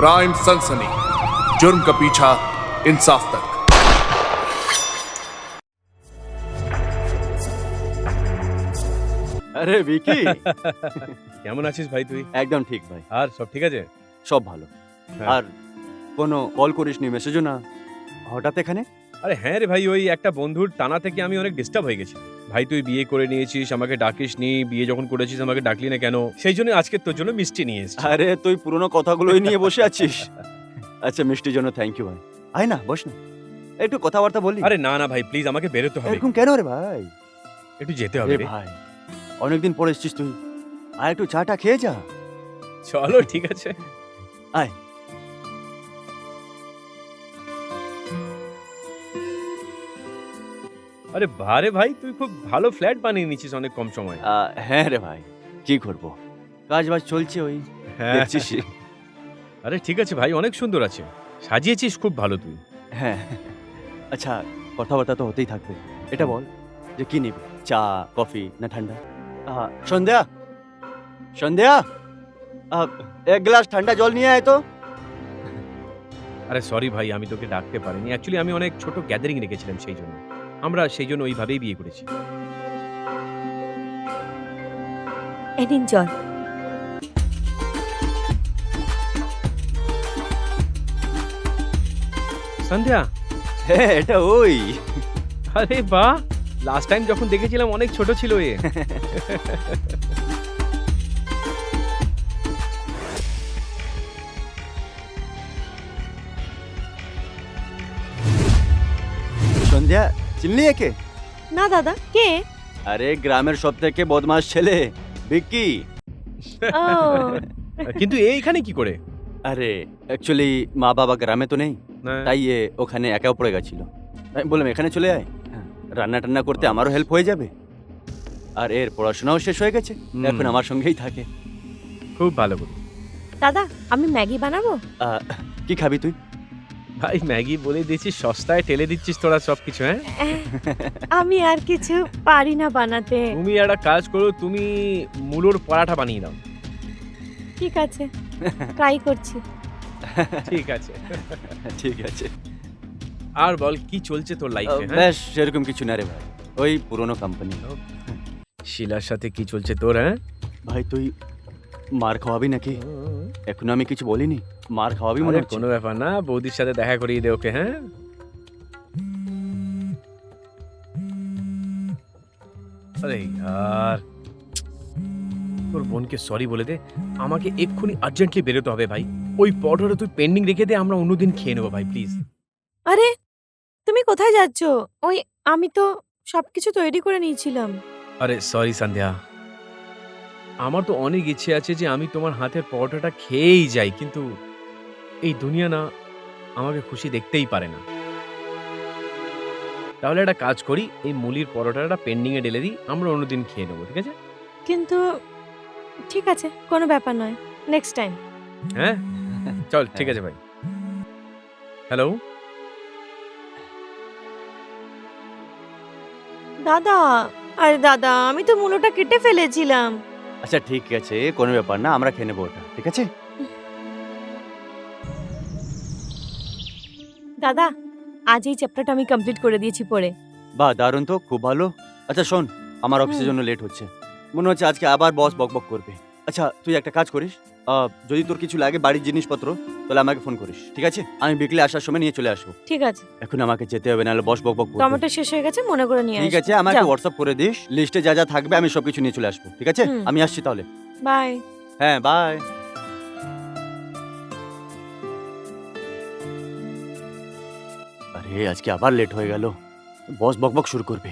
Crime सनसनी जुर्म का पीछा इंसाफ तक আরে বিকি কেমন আছিস ভাই তুই একদম ঠিক ভাই আর সব ঠিক আছে সব ভালো হ্যাঁ। আর কোনো কল করিসনি মেসেজও না হঠাৎ এখানে আরে হ্যাঁ রে ভাই ওই একটা বন্ধুর টানা থেকে আমি অনেক ডিস্টার্ব হয়ে গেছি ভাই তুই বিয়ে করে নিয়েছিস আমাকে ডাকিস নি বিয়ে যখন করেছিস আমাকে ডাকলি না কেন? সেই জন্য আজকে তোর জন্য মিষ্টি নিয়ে এসেছি। আরে তুই পুরনো কথাগুলোই নিয়ে বসে আছিস। আচ্ছা মিষ্টির জন্য থ্যাংক ইউ ভাই। আয় না বস না। একটু কথাবার্তা বলি। আরে না না ভাই প্লিজ আমাকে বেরোতে হবে। এরকম কেন রে ভাই? একটু যেতে হবে রে। ভাই অনেকদিন পরে এসেছিস তুই। আর একটু চাটা খেয়ে যা। চলো ঠিক আছে। আয়। আরে ভারে ভাই তুই খুব ভালো ফ্ল্যাট বানিয়ে নিয়েছিস অনেক কম সময়। আহ, হ্যাঁ রে ভাই কি করব? কাজ বাজ চলছে ওই হ্যাঁ। দেখছিস? আরে ঠিক আছে ভাই অনেক সুন্দর আছে। সাজিয়েছিস খুব ভালো তুই। হ্যাঁ আচ্ছা কথাবার্তা তো হতেই থাকবে। এটা বল যে কি নিবি? চা কফি না ঠান্ডা? আহ, সন্ধ্যা? সন্ধ্যা? আহ, এক গ্লাস ঠান্ডা জল নিয়ে আয় তো। আরে সরি ভাই আমি তোকে ডাকতে পারিনি। অ্যাকচুয়ালি আমি অনেক ছোট গ্যাদারিং রেখেছিলাম সেই জন্য। আমরা সেই জন্য ওইভাবেই বিয়ে করেছি। জল সন্ধ্যা। হ্যাঁ এটা ওই। আরে বাহ! লাস্ট টাইম যখন দেখেছিলাম অনেক ছোট ছিল এ। সন্ধ্যা চিনলি একে না দাদা কে? আরে গ্রামের সব থেকে বদমাস ছেলে বিক্কি ও। কিন্তু এইখানে কি করে? আরে অ্যাকচুয়ালি মা বাবা গ্রামে তো নেই তাই এ ওখানে একা পড়ে গেছিল। আমি বললাম এখানে চলে আয় হ্যাঁ, রান্না টান্না করতে আমারও হেল্প হয়ে যাবে। আর এর পড়াশোনাও শেষ হয়ে গেছে এখন আমার সঙ্গেই থাকে। খুব ভালো দাদা আমি ম্যাগি বানাবো? কি খাবি তুই? ভাই ম্যাগি বলে দিচ্ছিস সস্তায় ঠেলে দিচ্ছিস তোরা সবকিছু হ্যাঁ? আমি আর কিছু পারি না বানাতে। তুমি একটা কাজ করো তুমি মুলোর পরাঠা বানিয়ে দাও। ঠিক আছে ট্রাই করছি। ঠিক আছে। ঠিক আছে। আর বল কি চলছে তোর লাইফে হ্যাঁ? বেশ সেরকম কিছু না রে ভাই। ওই পুরনো কোম্পানি শিলার সাথে কি চলছে তোর হ্যাঁ? ভাই তুই মার খাওয়াবি নাকি? এখনও আমি কিছু বলিনি। মার খাওয়াবি মনে কোনো ব্যাপার না বৌদির সাথে দেখা করিয়ে দে ওকে হ্যাঁ? আরে ইয়ার তোর বোনকে সরি বলে দে আমাকে এক্ষুনি আর্জেন্টলি বেরোতে হবে ভাই। ওই পটরে তুই পেন্ডিং রেখে দে আমরা অন্যদিন খেয়ে নেব ভাই প্লিজ আরে তুমি কোথায় যাচ্ছ? ওই আমি তো সবকিছু তৈরি করে নিয়েছিলাম। আরে সরি সন্ধ্যা। আমার তো অনেক ইচ্ছে আছে যে আমি তোমার হাতের পরোটাটা খেয়েই যাই কিন্তু এই দুনিয়া না আমাকে খুশি দেখতেই পারে না। তাহলে একটা কাজ করি এই মুলির পরোটাটা পেন্ডিং এ ঢেলে দিই আমরা অন্যদিন খেয়ে নেব ঠিক আছে? কিন্তু ঠিক আছে কোনো ব্যাপার নয় নেক্সট টাইম হ্যাঁ? চল ঠিক আছে ভাই। হ্যালো দাদা আরে দাদা আমি তো মূলোটা কেটে ফেলেছিলাম। আচ্ছা ঠিক আছে কোনো ব্যাপার না আমরা খেয়ে নেব ওটা ঠিক আছে? দাদা আজ এই চ্যাপ্টারটা আমি কমপ্লিট করে দিয়েছি পড়ে বাহ দারুণ তো খুব ভালো। আচ্ছা শোন আমার অফিসের জন্য লেট হচ্ছে। মনে হচ্ছে আজকে আবার বস বকবক করবে। আচ্ছা তুই একটা কাজ করিস। আহ, যদি তোর কিছু লাগে বাড়ির জিনিসপত্র তাহলে আমাকে ফোন করিস ঠিক আছে? আমি বিকেলে আসার সময় নিয়ে চলে আসব। ঠিক আছে। এখন আমাকে যেতে হবে নাহলে বস বকবক করবে। টমেটো শেষ হয়ে গেছে মনে করে নিয়ে ঠিক আছে আমাকে যাও। হোয়াটসঅ্যাপ করে দিস লিস্টে যা যা থাকবে আমি সবকিছু নিয়ে চলে আসব ঠিক আছে? হুম। আমি আসছি তাহলে। বাই। হ্যাঁ বাই। আরে আজকে আবার লেট হয়ে গেল। বস বকবক শুরু করবে।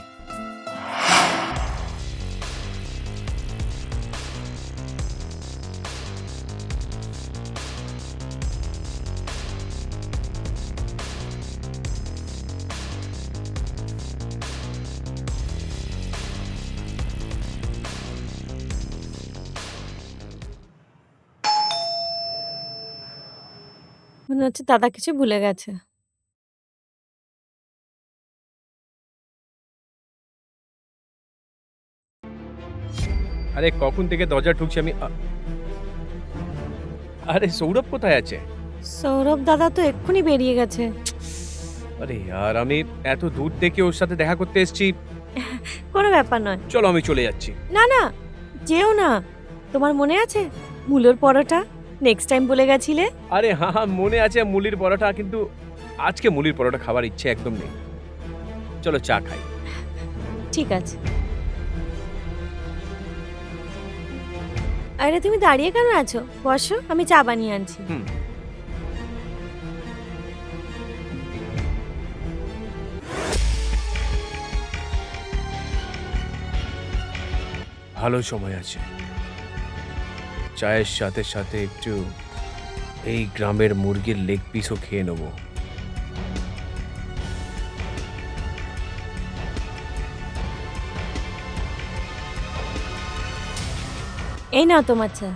হচ্ছে দাদা কিছু ভুলে গেছে। আরে কখন থেকে দরজা ঠুকছে আমি আ- আরে সৌরভ কোথায় আছে? সৌরভ দাদা তো এক্ষুনি বেরিয়ে গেছে। আরে আর আমি এত দূর থেকে ওর সাথে দেখা করতে এসেছি। কোনো ব্যাপার নয়। চলো আমি চলে যাচ্ছি। না না যেও না। তোমার মনে আছে? মূলোর পরোটা? নেক্সট টাইম বলে গেছিলে? আরে হ্যাঁ হ্যাঁ মনে আছে মুলির পরোটা কিন্তু আজকে মুলির পরোটা খাবার ইচ্ছে একদম নেই। চলো চা খাই। ঠিক আছে। আরে তুমি দাঁড়িয়ে কেন আছো? বসো আমি চা বানিয়ে আনছি। হুম। ভালো সময় আছে। চায়ের সাথে সাথে একটু এই গ্রামের মুরগির লেগ পিসও খেয়ে নেব। এই নাও তোমার চা।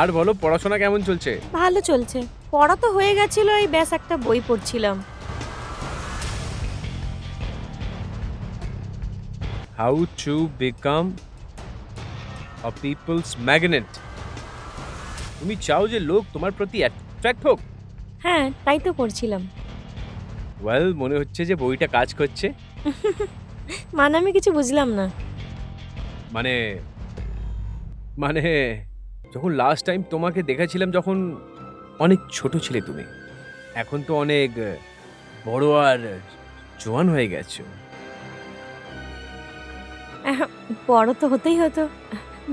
আর বলো পড়াশোনা কেমন চলছে? ভালো চলছে। পড়া তো হয়ে গেছিল এই ব্যাস একটা বই পড়ছিলাম। How to become a people's magnet তুমি চাও যে লোক তোমার প্রতি অ্যাট্রাক্ট হোক? হ্যাঁ তাই তো পড়ছিলাম ওয়েল মনে হচ্ছে যে বইটা কাজ করছে। মানে আমি কিছু বুঝলাম না। মানে মানে যখন লাস্ট টাইম তোমাকে দেখেছিলাম যখন অনেক ছোট ছিলে তুমি এখন তো অনেক বড় আর জোয়ান হয়ে গেছো। বড় তো হতেই হতো।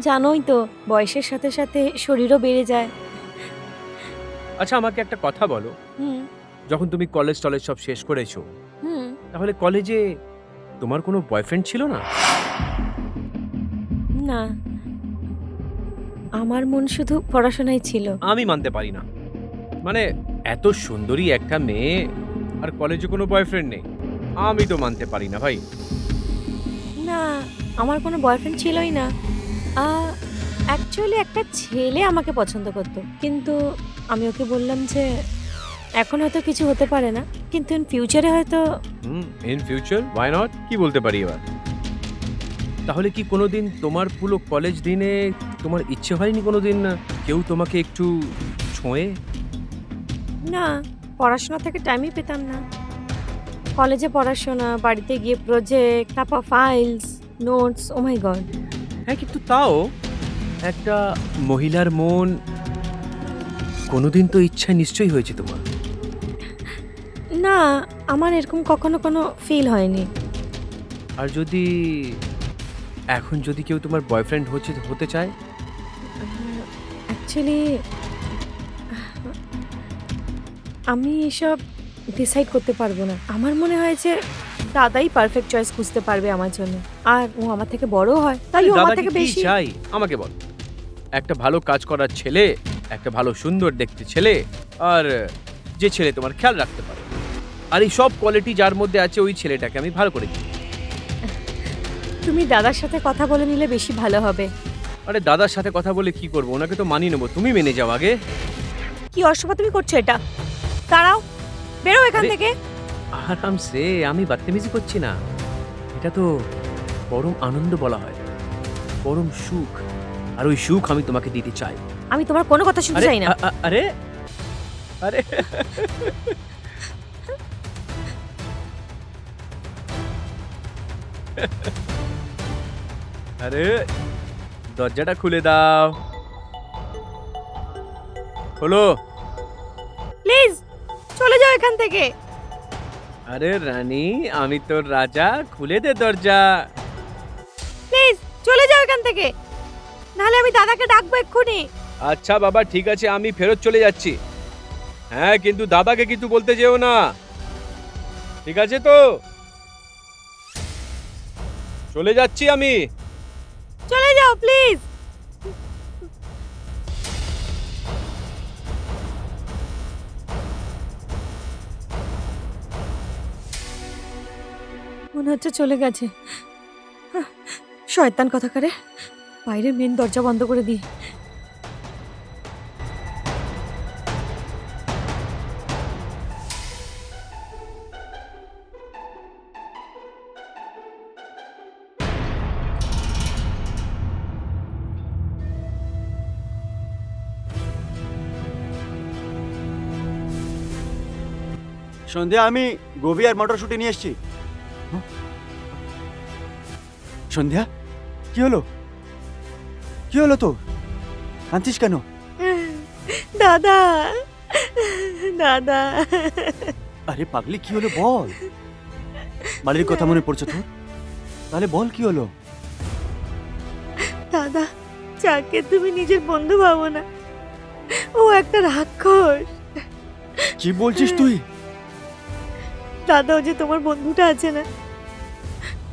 জানোই তো বয়সের সাথে সাথে শরীরও বেড়ে যায়। আচ্ছা আমাকে একটা কথা বলো। হুম। যখন তুমি কলেজ টলেজ সব শেষ করেছ হুম। তাহলে কলেজে তোমার কোনো বয়ফ্রেন্ড ছিল না? না। আমার মন শুধু পড়াশোনায় ছিল। আমি মানতে পারি না। মানে এত সুন্দরী একটা মেয়ে আর কলেজে কোনো বয়ফ্রেন্ড নেই। আমি তো মানতে পারি না ভাই। না আমার কোনো বয়ফ্রেন্ড ছিলই না। অ্যাকচুয়ালি একটা ছেলে আমাকে পছন্দ করতো। কিন্তু আমি ওকে বললাম যে এখন হয়তো কিছু হতে পারে না। কিন্তু ইন ফিউচারে হয়তো ইন ফিউচার ওয়াই নট কি বলতে পারি এবার? তাহলে কি কোনোদিন তোমার পুরো কলেজ দিনে তোমার ইচ্ছে হয়নি কোনোদিন কেউ তোমাকে একটু ছোঁয়ে? না পড়াশোনা থেকে টাইমই পেতাম না। কলেজে পড়াশোনা বাড়িতে গিয়ে প্রজেক্ট তারপর files notes oh my god হ্যাঁ কিন্তু তাও একটা মহিলার মন কোনোদিন তো ইচ্ছা নিশ্চয়ই হয়েছে তোমার। না আমার এরকম কখনো কোনো ফিল হয়নি। আর যদি এখন যদি কেউ তোমার বয়ফ্রেন্ড হচ্ছে হতে চায়? অ্যাকচুয়ালি আমি এসব ডিসাইড করতে পারব না। আমার মনে হয় যে দাদাই পারফেক্ট চয়েস খুঁজতে পারবে আমার জন্য। আর ও আমার থেকে বড় হয় তাই ও আমার থেকে কি বেশি। চাই? আমাকে বল। একটা ভালো কাজ করার ছেলে একটা ভালো সুন্দর দেখতে ছেলে আর যে ছেলে তোমার খেয়াল রাখতে পারে। আর এই সব কোয়ালিটি যার মধ্যে আছে ওই ছেলেটাকে আমি ভালো করে চিনি। তুমি দাদার সাথে কথা বলে নিলে বেশি ভালো হবে। আরে দাদার সাথে কথা বলে কি করব? ওনাকে তো মানিয়ে নেব। তুমি মেনে যাও আগে। কি অসভা তুমি করছ এটা? দাঁড়াও বেরো এখান আরে- থেকে। আরাম সে আমি বাত্তেমিজি করছি না। এটা তো পরম আনন্দ বলা হয়। পরম সুখ। আর ওই সুখ আমি তোমাকে দিতে চাই। আমি তোমার কোনো কথা শুনতে চাই না। আরে আরে। আরে দরজাটা খুলে দাও। হলো প্লিজ চলে যাও এখান থেকে। আরে রানী আমি তোর রাজা খুলে দে দরজা। প্লিজ চলে যাও এখান থেকে। নাহলে আমি দাদাকে ডাকবো এক্ষুনি। আচ্ছা বাবা ঠিক আছে আমি ফেরত চলে যাচ্ছি। হ্যাঁ কিন্তু দাদাকে কিন্তু বলতে যেও না। ঠিক আছে তো? চলে যাচ্ছি আমি। চলে যাও প্লিজ। মনে হচ্ছে চলে গেছে। শয়তান কথাকারে। বাইরে মেন দরজা বন্ধ করে দিই। সন্ধ্যা, আমি গোবি আর মটরশুটি নিয়ে এসেছি। সন্ধ্যা? কি হলো? কি হলো তো কাঁদছিস কেন? দাদা দাদা। আরে পাগলি কি হলো বল? বাড়ির কথা মনে পড়ছে তোর? তাহলে বল কি হলো? দাদা যাকে তুমি নিজের বন্ধু ভাবো না ও একটা রাক্ষস। কি বলছিস তুই? দাদা ও যে তোমার বন্ধুটা আছে না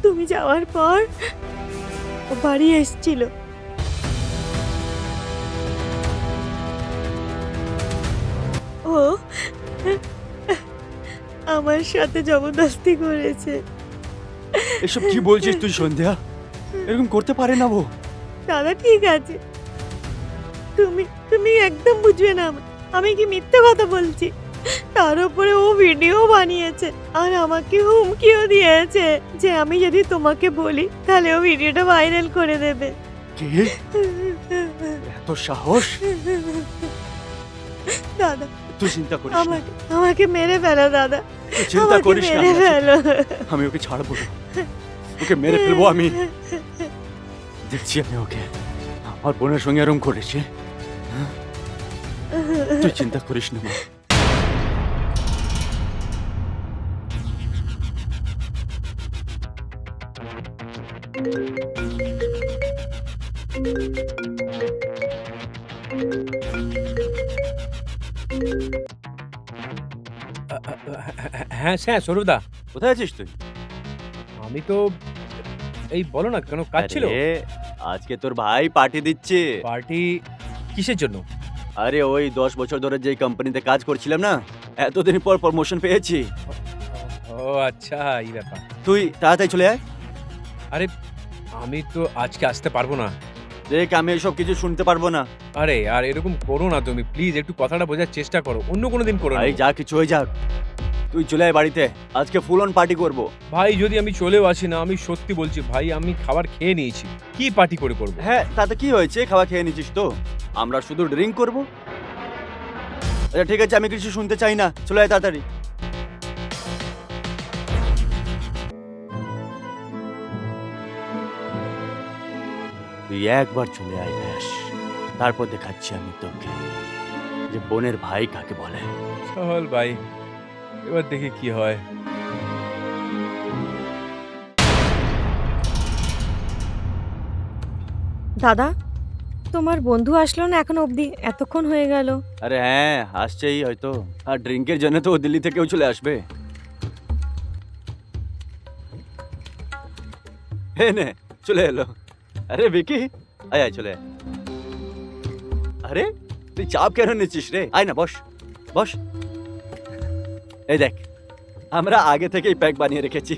তুমি যাওয়ার পর ও বাড়ি এসেছিল। ও আমার সাথে জবরদস্তি করেছে। এসব কি বলছিস তুই সন্ধ্যা? এরকম করতে পারে না ও। দাদা ঠিক আছে। তুমি তুমি একদম বুঝবে না আমি কি মিথ্যে কথা বলছি? তার উপরে ও ভিডিও বানিয়েছে আর আমাকে হুমকিও দিয়েছে যে আমি যদি তোমাকে বলি তাহলে ও ভিডিওটা ভাইরাল করে দেবে। কে? এত সাহস? দাদা তুই চিন্তা করিস না। আমাকে আমাকে মেরে ফেলো দাদা। তুই চিন্তা আমাকে করিস না মেরে ফেলো। আমি ওকে ছাড়বো না। ওকে মেরে ফেলব আমি। দেখছি আমি ওকে। আমার বোনের সঙ্গে এরম করেছে হ্যাঁ? তুই চিন্তা করিস না মা। হ্যাঁ হ্যাঁ সৌরভদা। কোথায় আছিস তুই? আমি তো এই বলো না কেন কাজ ছিল আরে, আজকে তোর ভাই পার্টি দিচ্ছে। পার্টি কিসের জন্য? আরে ওই দশ বছর ধরে যে কোম্পানিতে কাজ করছিলাম না এতদিন পর প্রমোশন পেয়েছি। ও আচ্ছা এই ব্যাপার। তুই তাড়াতাড়ি চলে আয়। আরে আমি তো আজকে আসতে পারব না। দেখ আমি এসব কিছু শুনতে পারব না? আরে আর এরকম করো না তুমি প্লিজ একটু কথাটা বোঝার চেষ্টা করো অন্য কোনো দিন করো না। ভাই যা কিছু হয়ে যাক। তুই চলে আয় বাড়িতে আজকে ফুল অন পার্টি করব। ভাই যদি আমি চলেও আসি না আমি সত্যি বলছি ভাই আমি খাবার খেয়ে নিয়েছি কি পার্টি করে করব? হ্যাঁ তাতে কি হয়েছে খাবার খেয়ে নিয়েছিস তো? আমরা শুধু ড্রিঙ্ক করব? আচ্ছা ঠিক আছে আমি কিছু শুনতে চাই না চলে আয় তাড়াতাড়ি। তুই একবার চলে আয় ব্যাস। তারপর দেখাচ্ছি আমি তোকে যে বোনের ভাই কাকে বলে। চল ভাই এবার দেখি কি হয়। দাদা তোমার বন্ধু আসলো না এখন অবধি? এতক্ষণ হয়ে গেল। আরে হ্যাঁ আসছেই হয়তো। আর ড্রিঙ্কের জন্য তো ও দিল্লি থেকেও চলে আসবে। হে নে চলে এলো। আরে বিকি আয় আয় চলে। আরে তুই চাপ কেন নিচ্ছিস রে? আয় না বস বস। এই দেখ আমরা আগে থেকেই প্যাক বানিয়ে রেখেছি।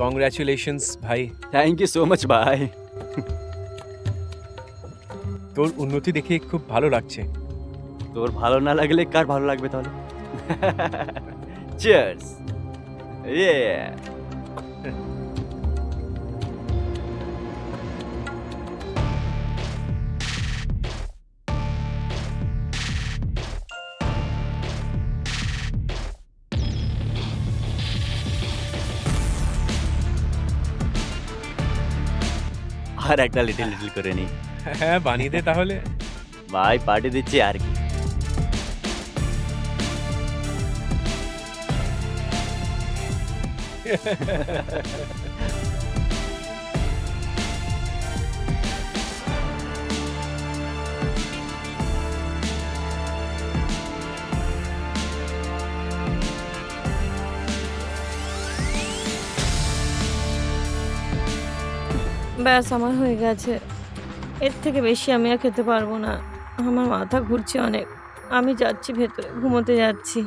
কংগ্রাচুলেশনস ভাই। থ্যাংক ইউ সো মাচ ভাই তোর উন্নতি দেখে খুব ভালো লাগছে। তোর ভালো না লাগলে কার ভালো লাগবে তাহলে? চিয়ার্স ইয়ে আর একটা লিটিল লিটিল করে নিই। হ্যাঁ বানিয়ে দে তাহলে। ভাই পার্টি দিচ্ছি আর কি। ব্যাস আমার হয়ে গেছে। এর থেকে বেশি আমি আর খেতে পারব না। আমার মাথা ঘুরছে অনেক। আমি যাচ্ছি ভেতরে ঘুমোতে যাচ্ছি।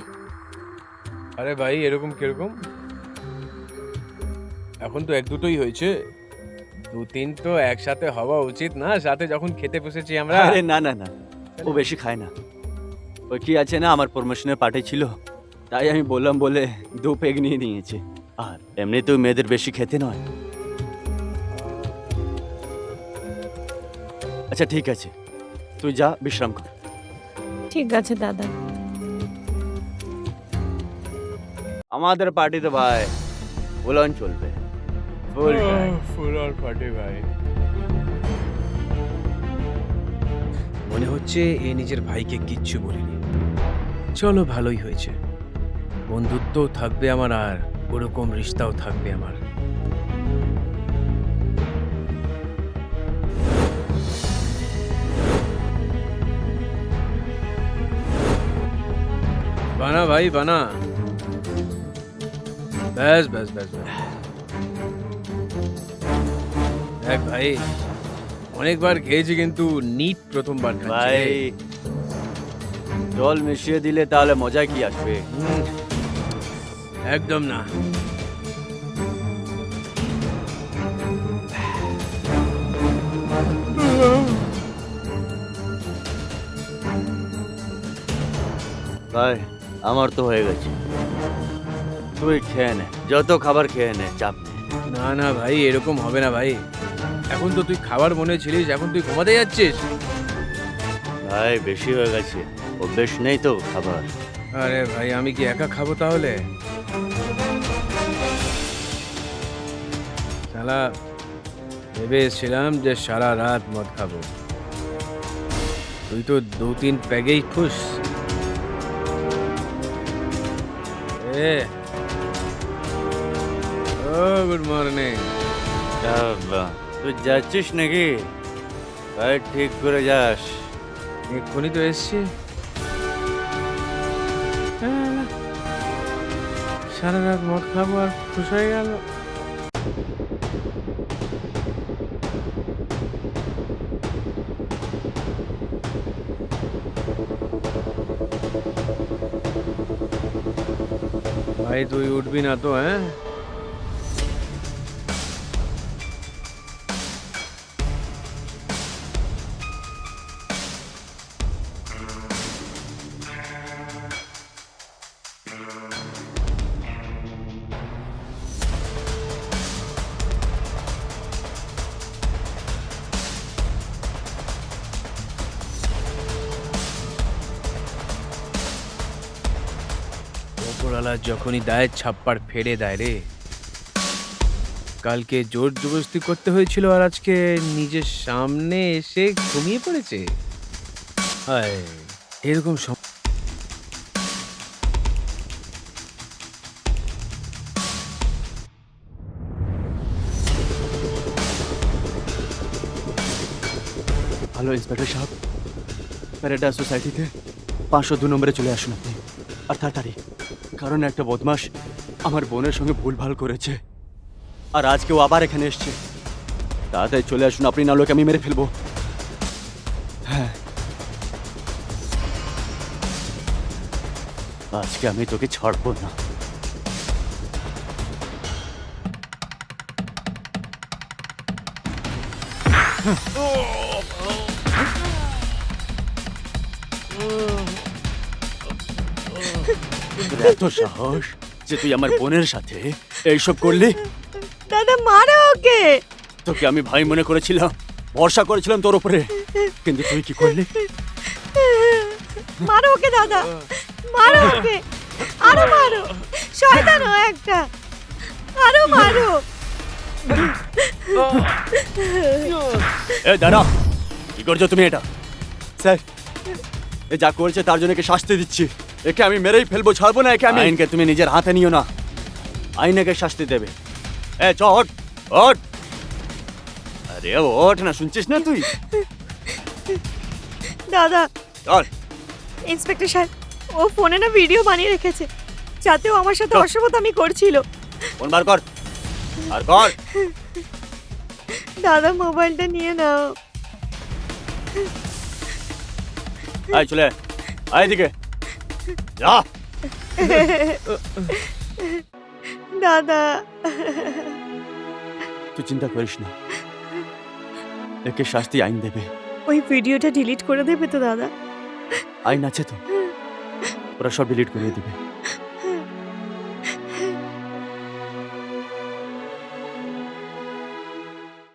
আরে ভাই এরকম কীরকম? এখন তো এক দুটোই হয়েছে। দু তিন তো একসাথে হওয়া উচিত না সাথে যখন খেতে বসেছি আমরা। আরে না না না ও বেশি খায় না। ওই কি আছে না আমার প্রমোশনের পার্টি ছিল। তাই আমি বললাম বলে দু পেগ নিয়ে নিয়েছে। আর এমনিতেও মেয়েদের বেশি খেতে নয়। আচ্ছা ঠিক আছে। তুই যা বিশ্রাম কর। ঠিক আছে দাদা। আমাদের পার্টিতে ভাই ফুলন চলবে। ফুল ফুল ভাই। মনে হচ্ছে এ নিজের ভাইকে কিচ্ছু বলিনি। চলো ভালোই হয়েছে। বন্ধুত্বও থাকবে আমার আর ওরকম রিস্তাও থাকবে আমার। বানা ভাই বানা ব্যাস ব্যাস ব্যাস ব্যাস দেখ ভাই অনেকবার খেয়েছি কিন্তু নিট প্রথমবার খাচ্ছি ভাই জল মিশিয়ে দিলে তাহলে মজা কি আসবে হুম, একদম না ভাই আমার তো হয়ে গেছে। তুই খেয়ে নে যত খাবার খেয়ে নে চাপ না। না ভাই এরকম হবে না ভাই। এখন তো তুই খাবার মনে ছিলিস এখন তুই ঘুমাতে যাচ্ছিস। ভাই বেশি হয়ে গেছে। অভ্যেস নেই তো খাবার। আরে ভাই আমি কি একা খাব তাহলে? শালা ভেবে এসেছিলাম যে সারা রাত মদ খাব। তুই তো দু তিন প্যাগেই খুশ। ও গুড মর্নিং তুই যাচ্ছিস নাকি? ভাই ঠিক করে যাস। এক্ষুনি তো এসছি। সারা রাত মদ খাব আর খুশ হয়ে গেল। ভাই তুই উঠবি না তো হ্যাঁ ওপরওয়ালা যখনই দায়ের ছাপ্পার ফেড়ে দেয় রে কালকে জোর জবরদস্তি করতে হয়েছিল আর আজকে নিজের সামনে এসে ঘুমিয়ে পড়েছে এরকম হ্যালো ইন্সপেক্টর সাহেব প্যারাডাইস সোসাইটিতে পাঁচশো দু নম্বরে চলে আসুন আপনি আর তাড়াতাড়ি কারণ একটা বদমাস আমার বোনের সঙ্গে ভুলভাল করেছে। আর আজকেও আবার এখানে এসছে। তাড়াতাড়ি চলে আসুন, আপনি না লোকে আমি মেরে ফেলব। হ্যাঁ। আজকে আমি তোকে ছাড়বো না। তোর এত সাহস যে তুই আমার বোনের সাথে এইসব করলি? দাদা মারো ওকে। তোকে আমি ভাই মনে করেছিলাম ভরসা করেছিলাম তোর উপরে। কিন্তু তুই কি করলি? মারো ওকে দাদা। মারো ওকে। আরও মারো। শয়তান ও একটা। আরও মারো। এ দাঁড়া কি করছ তুমি এটা? স্যার। এ যা করেছে তার জন্য শাস্তি দিচ্ছি? একে আমি মেরেই ফেলব ছাড়বো না একে আমি। আইনকে তুমি নিজের হাতে নিও না। আইন একে শাস্তি দেবে। এ চ ওঠ ওঠ। আরে ওঠ না শুনছিস না তুই? দাদা। চল ইন্সপেক্টর সাহেব ও ফোনে না ভিডিও বানিয়ে রেখেছে যাতে ও আমার সাথে। অসভ্যতামি করছিল। ফোন বার কর। আর কর। দাদা মোবাইলটা নিয়ে নাও। আয় চলে আয়। আয় এদিকে। যা। দাদা। তুই চিন্তা করিস না। একে শাস্তি আইন দেবে। ওই ভিডিওটা ডিলিট করে দেবে তো দাদা। আইন আছে তো। ওরা সব ডিলিট করে দিবে।